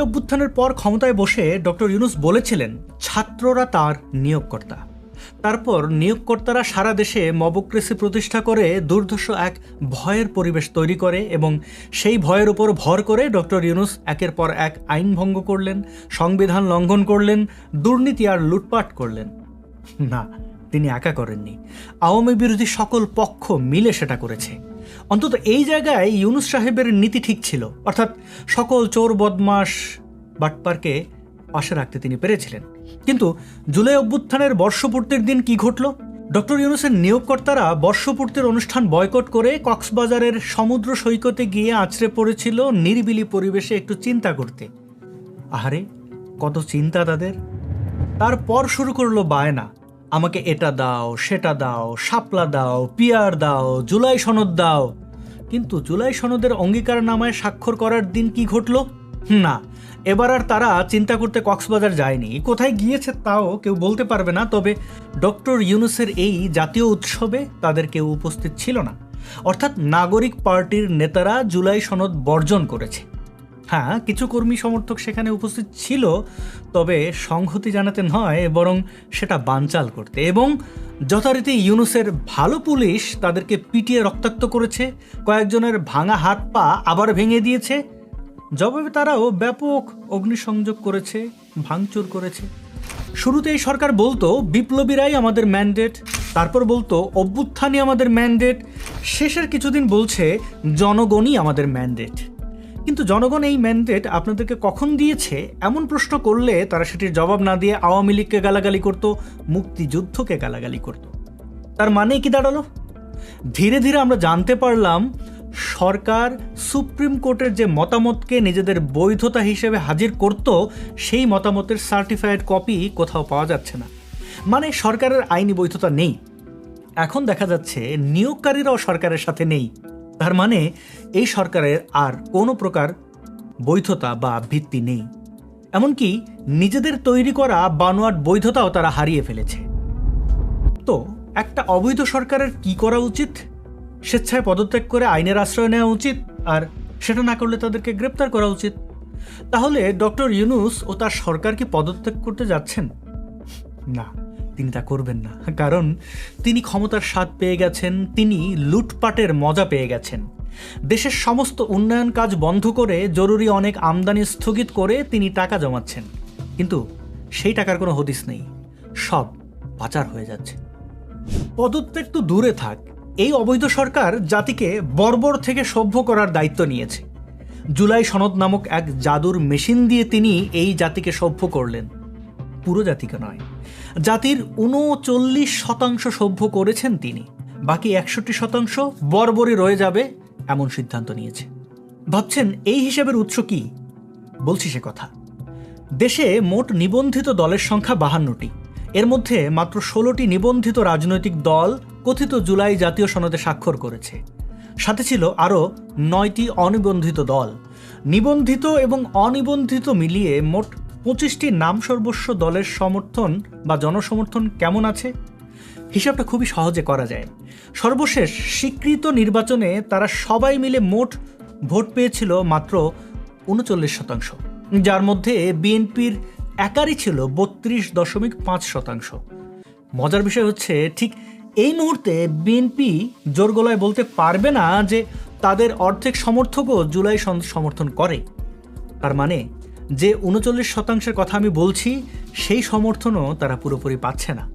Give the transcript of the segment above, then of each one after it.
অভ্যুত্থানের পর ক্ষমতায় বসে ডক্টর ইউনুস বলেছিলেন, ছাত্ররা তার নিয়োগকর্তা। তারপর নিয়োগকর্তারা সারা দেশে মবক্রেসি প্রতিষ্ঠা করে দুর্ধর্ষ এক ভয়ের পরিবেশ তৈরি করে এবং সেই ভয়ের উপর ভর করে ডক্টর ইউনুস একের পর এক আইন ভঙ্গ করলেন, সংবিধান লঙ্ঘন করলেন, দুর্নীতি আর লুটপাট করলেন। না, তিনি একা করেননি। আওয়ামী বিরোধী সকল পক্ষ মিলে সেটা করেছে। অন্তত এই জায়গায় ইউনুস সাহেবের নীতি ঠিক ছিল। অর্থাৎ সকল চোর বদমাস বাটপারকে পাশে রাখতে তিনি পেরেছিলেন। কিন্তু জুলাই অভ্যুত্থানের বর্ষপূর্তির দিন কি ঘটল? ডক্টর ইউনুসের নিয়োগকর্তারা বর্ষপূর্তির অনুষ্ঠান বয়কট করে কক্সবাজারের সমুদ্র সৈকতে গিয়ে আছড়ে পড়েছিল নিরিবিলি পরিবেশে একটু চিন্তা করতে। আহারে, কত চিন্তা তাদের। তারপর শুরু করল বায়না। আমাকে এটা দাও, সেটা দাও, শাপলা দাও, পিয়ার দাও, জুলাই সনদ দাও। কিন্তু জুলাই সনদের অঙ্গীকার নামায় স্বাক্ষর করার দিন কি ঘটলো? না, এবার আর তারা চিন্তা করতে কক্সবাজার যায়নি। কোথায় গিয়েছে তাও কেউ বলতে পারবে না, তবে ডক্টর ইউনুসের এই জাতীয় উৎসবে তাদের কেউ উপস্থিত ছিল না। অর্থাৎ নাগরিক পার্টির নেতারা জুলাই সনদ বর্জন করেছে। হ্যাঁ কিছু কর্মী সমর্থক সেখানে উপস্থিত ছিল, তবে সংহতি জানাতে নয়, বরং সেটা বানচাল করতে। এবং যথারীতি ইউনুসের ভালো পুলিশ তাদেরকে পিটিয়ে রক্তাক্ত করেছে, কয়েকজনের ভাঙা হাত পা আবার ভেঙে দিয়েছে। জবাবে তারাও ব্যাপক অগ্নিসংযোগ করেছে, ভাঙচুর করেছে। শুরুতে এই সরকার বলতো, বিপ্লবীরাই আমাদের ম্যান্ডেট। তারপর বলতো, অভ্যুত্থানই আমাদের ম্যান্ডেট। শেষের কিছুদিন বলছে, জনগণই আমাদের ম্যান্ডেট। কিন্তু জনগণ এই ম্যান্ডেট আপনাদেরকে কখন দিয়েছে? এমন প্রশ্ন করলে তারা সেটির জবাব না দিয়ে আওয়ামী লীগকে গালাগালি করত, মুক্তিযুদ্ধকে গালাগালি করত। তার মানে কি দাঁড়াল? ধীরে ধীরে আমরা জানতে পারলাম, সরকার সুপ্রিম কোর্টের যে মতামতকে নিজেদের বৈধতা হিসেবে হাজির করত, সেই মতামতের সার্টিফাইড কপি কোথাও পাওয়া যাচ্ছে না। মানে সরকারের আইনি বৈধতা নেই। এখন দেখা যাচ্ছে, নিয়োগকারীরাও সরকারের সাথে নেই। তার মানে এই সরকারের আর কোনো প্রকার বৈধতা বা ভিত্তি নেই। এমনকি নিজেদের তৈরি করা বানোয়াট বৈধতাও তারা হারিয়ে ফেলেছে। তো, একটা অবৈধ সরকারের কি করা উচিত? স্বেচ্ছায় পদত্যাগ করে আইনের আশ্রয় নেওয়া উচিত? আর সেটা না করলে তাদেরকে গ্রেপ্তার করা উচিত? তাহলে ডক্টর ইউনুস ও তার সরকার কি পদত্যাগ করতে যাচ্ছেন? না। তিনি তা করবেন না। কারণ তিনি ক্ষমতার স্বাদ পেয়ে গেছেন, তিনি লুটপাটের মজা পেয়ে গেছেন। দেশের সমস্ত উন্নয়ন কাজ বন্ধ করে জরুরি অনেক আমদানি স্থগিত করে তিনি টাকা জমাচ্ছেন। কিন্তু সেই টাকার কোনো হদিস নেই। সব পাচার হয়ে যাচ্ছে। পদত্যাগ তো দূরে থাক। এই অবৈধ সরকার জাতিকে বর্বর থেকে সভ্য করার দায়িত্ব নিয়েছে। জুলাই সনদ নামক এক জাদুর মেশিন দিয়ে তিনি এই জাতিকে সভ্য করলেন। পুরো জাতিকে নয়। জাতির উনচল্লিশ শতাংশ সভ্য করেছেন তিনি। বাকি একষট্টি শতাংশ বর্বরই রয়ে যাবে এমন সিদ্ধান্ত নিয়েছে। ভাবছেন এই হিসেবের উৎস কি? বলছি সে কথা। দেশে মোট নিবন্ধিত দলের সংখ্যা বাহান্নটি। এর মধ্যে মাত্র ষোলোটি নিবন্ধিত রাজনৈতিক দল কথিত জুলাই জাতীয় সনদে স্বাক্ষর করেছে। সাথে ছিল আরও নয়টি অনিবন্ধিত দল। নিবন্ধিত এবং অনিবন্ধিত মিলিয়ে মোট পঁচিশটি নাম সর্বস্ব দলের সমর্থন বা জনসমর্থন কেমন আছে? হিসাবটা খুবই সহজে করা যায়। সর্বশেষ স্বীকৃত নির্বাচনে তারা সবাই মিলে মোট ভোট পেয়েছিল মাত্র উনচল্লিশ শতাংশ। যার মধ্যে বিএনপির একারই ছিল বত্রিশ দশমিক পাঁচ শতাংশ। মজার বিষয় হচ্ছে, ঠিক এই মুহূর্তে বিএনপি জোর গলায় বলতে পারবে না যে তাদের অর্ধেক সমর্থকও জুলাই সমর্থন করে। তার মানে যে উনচল্লিশ শতাংশের কথা আমি বলছি, সেই সমর্থনও তারা পুরোপুরি পাচ্ছে না।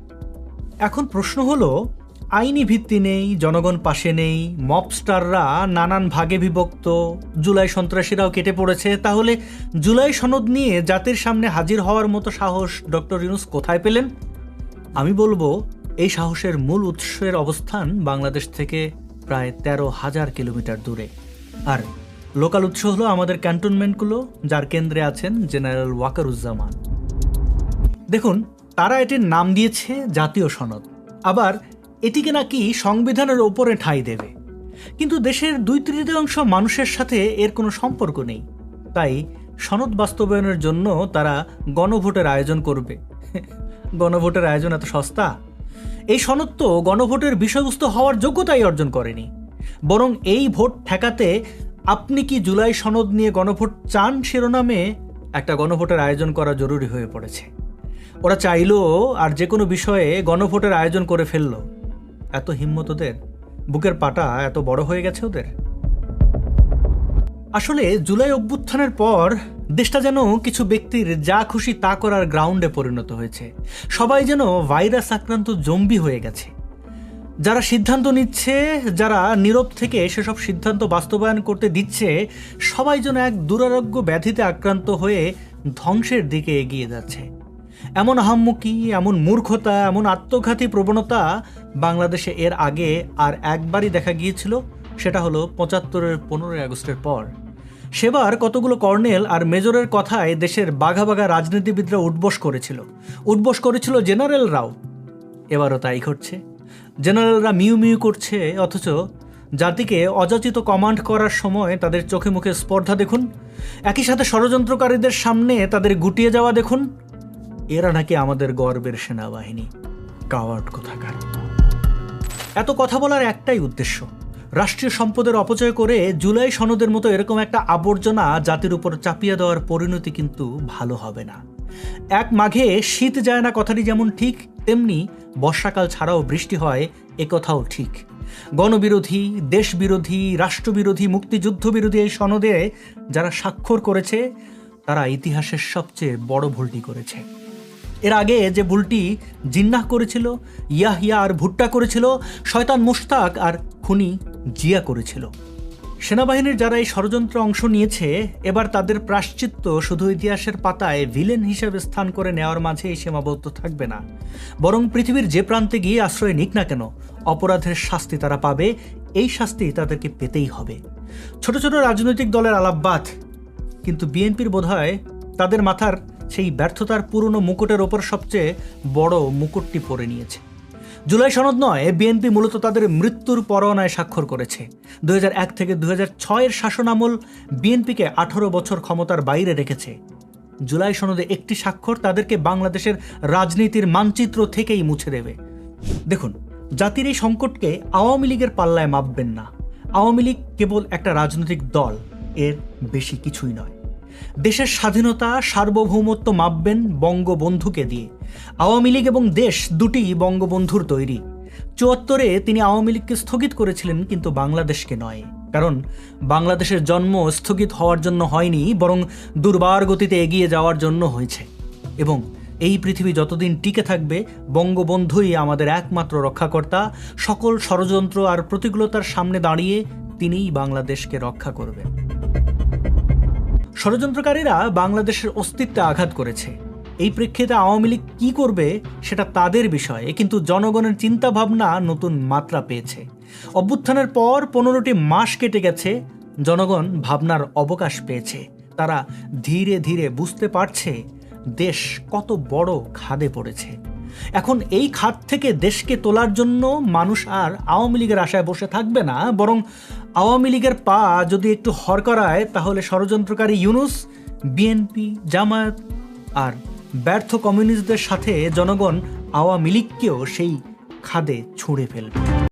এখন প্রশ্ন হলো, আইনি ভিত্তি নেই, জনগণ পাশে নেই মবস্টাররা নানান ভাগে বিভক্ত, জুলাই সন্ত্রাসীরাও কেটে পড়েছে, তাহলে জুলাই সনদ নিয়ে জাতির সামনে হাজির হওয়ার মতো সাহস ডক্টর ইউনুস কোথায় পেলেন? আমি বলব, এই সাহসের মূল উৎসের অবস্থান বাংলাদেশ থেকে প্রায় তেরো হাজার কিলোমিটার দূরে। আর লোকাল উৎস হলো আমাদের ক্যান্টনমেন্টগুলো, যার কেন্দ্রে আছেন জেনারেল ওয়াকারুজ্জামান। দেখুন, তারা এটির নাম দিয়েছে জাতীয় সনদ। আবার এটিকে নাকি সংবিধানের ওপরে ঠাঁই দেবে। কিন্তু দেশের দুই তৃতীয়াংশ মানুষের সাথে এর কোনো সম্পর্ক নেই। তাই সনদ বাস্তবায়নের জন্য তারা গণভোটের আয়োজন করবে। গণভোটের আয়োজন এত সস্তা? এই সনদ তো গণভোটের বিষয়বস্তু হওয়ার যোগ্যতাই অর্জন করেনি। বরং এই ভোট ঠেকাতে আপনি কি জুলাই সনদ নিয়ে গণভোট চান শিরোনামে? একটা গণভোটের আয়োজন করা জরুরি হয়ে পড়েছে। ওরা চাইলো আর যে কোনো বিষয়ে গণভোটের আয়োজন করে ফেলল। এত হিম্মত ওদের? বুকের পাটা এত বড় হয়ে গেছে ওদের? আসলে জুলাই অভ্যুত্থানের পর দেশটা যেন কিছু ব্যক্তির যা খুশি তা করার গ্রাউন্ডে পরিণত হয়েছে। সবাই যেন ভাইরাস আক্রান্ত জম্বি হয়ে গেছে। যারা সিদ্ধান্ত নিচ্ছে, যারা নীরব থেকে সেসব সিদ্ধান্ত বাস্তবায়ন করতে দিচ্ছে, সবাই যেন এক দুরারোগ্য ব্যাধিতে আক্রান্ত হয়ে ধ্বংসের দিকে এগিয়ে যাচ্ছে। এমন হাম্মুকি এমন মূর্খতা, এমন আত্মঘাতী প্রবণতা বাংলাদেশে এর আগে আর একবারই দেখা গিয়েছিল, সেটা হলো পঁচাত্তরের পনেরোই আগস্টের পর। সেবার কতগুলো কর্নেল আর মেজরের কথায় দেশের বাঘা বাঘা রাজনীতিবিদরা উঠবোস করেছিল। উঠবোস করেছিল জেনারেলরাও এবারও তাই ঘটছে। জেনারেলরা মিউ মিউ করছে, অথচ জাতিকে অযাচিত কমান্ড করার সময় তাদের চোখে মুখে স্পর্ধা দেখুন, একই সাথে ষড়যন্ত্রকারীদের সামনে তাদের গুটিয়ে যাওয়া দেখুন। এরা নাকি আমাদের গর্বের সেনাবাহিনী। কাওয়ার্ড কোথাকার। এত কথা বলার একটাই উদ্দেশ্য, রাষ্ট্রীয় সম্পদের অপচয় করে জুলাই সনদের মতো এরকম একটা আবর্জনা জাতির উপর চাপিয়ে দেওয়ার পরিণতি কিন্তু ভালো হবে না। এক মাঘে শীত যায় না কথাটি যেমন ঠিক তেমনি বর্ষাকাল ছাড়াও বৃষ্টি হয় একথাও ঠিক। গণবিরোধী, দেশবিরোধী, রাষ্ট্রবিরোধী, মুক্তিযুদ্ধবিরোধী এই সনদে যারা স্বাক্ষর করেছে, তারা ইতিহাসের সবচেয়ে বড় ভুলটি করেছে। এর আগে যে ভুলটি জিন্নাহ করেছিল, ইয়াহিয়া আর ভুট্টা করেছিল, শয়তান মুশতাক আর খুনি জিয়া করেছিল। সেনাবাহিনীর যারা এই ষড়যন্ত্র অংশ নিয়েছে, এবার তাদের প্রাশ্চিত্য শুধু ইতিহাসের পাতায় ভিলেন হিসেবে স্থান করে নেওয়ার মাঝেই সীমাবদ্ধ থাকবে না। বরং পৃথিবীর যে প্রান্তে গিয়ে আশ্রয় নিক না কেন, অপরাধের শাস্তি তারা পাবে, এই শাস্তি তাদেরকে পেতেই হবে। ছোট ছোট রাজনৈতিক দলের আলাপবাদ, কিন্তু বিএনপির বোধহয় তাদের মাথার সেই ব্যর্থতার পুরনো মুকুটের ওপর সবচেয়ে বড় মুকুটটি পরে নিয়েছে। জুলাই সনদ নয়, বিএনপি মূলত তাদের মৃত্যুর পরোয়ানায় স্বাক্ষর করেছে। দু থেকে দু ছয়ের শাসনামল বিএনপিকে আঠারো বছর ক্ষমতার বাইরে রেখেছে। জুলাই সনদে একটি স্বাক্ষর তাদেরকে বাংলাদেশের রাজনীতির মানচিত্র থেকেই মুছে দেবে। দেখুন, জাতির এই সংকটকে আওয়ামী লীগের পাল্লায় মাপবেন না। আওয়ামী লীগ কেবল একটা রাজনৈতিক দল, এর বেশি কিছুই নয়। দেশের স্বাধীনতা, সার্বভৌমত্ব মাপবেন বঙ্গবন্ধুকে দিয়ে। আওয়ামী লীগ এবং দেশ দুটি বঙ্গবন্ধুর তৈরি। চুয়াত্তরে তিনি আওয়ামী লীগকে স্থগিত করেছিলেন, কিন্তু বাংলাদেশকে নয়। কারণ বাংলাদেশের জন্ম স্থগিত হওয়ার জন্য হয়নি, বরং দুর্বার গতিতে এগিয়ে যাওয়ার জন্য হয়েছে। এবং এই পৃথিবী যতদিন টিকে থাকবে, বঙ্গবন্ধুই আমাদের একমাত্র রক্ষাকর্তা। সকল ষড়যন্ত্র আর প্রতিকূলতার সামনে দাঁড়িয়ে তিনিই বাংলাদেশকে রক্ষা করবেন। ষড়যন্ত্রকারীরা বাংলাদেশের অস্তিত্বে আঘাত করেছে। এই প্রেক্ষিতে আওয়ামী লীগ কী করবে সেটা তাদের বিষয়ে কিন্তু জনগণের চিন্তা ভাবনা নতুন মাত্রা পেয়েছে। অভ্যুত্থানের পর পনেরোটি মাস কেটে গেছে, জনগণ ভাবনার অবকাশ পেয়েছে। তারা ধীরে ধীরে বুঝতে পারছে দেশ কত বড় খাদে পড়েছে। এখন এই খাত থেকে দেশকে তোলার জন্য মানুষ আর আওয়ামী লীগের আশায় বসে থাকবে না, বরং আওয়ামী লীগের পা যদি একটু হরকরায়, তাহলে ষড়যন্ত্রকারী ইউনুস, বিএনপি, জামায়াত আর ব্যর্থ কমিউনিস্টদের সাথে জনগণ আওয়ামী লীগকেও সেই খাদে ছুঁড়ে ফেলবে।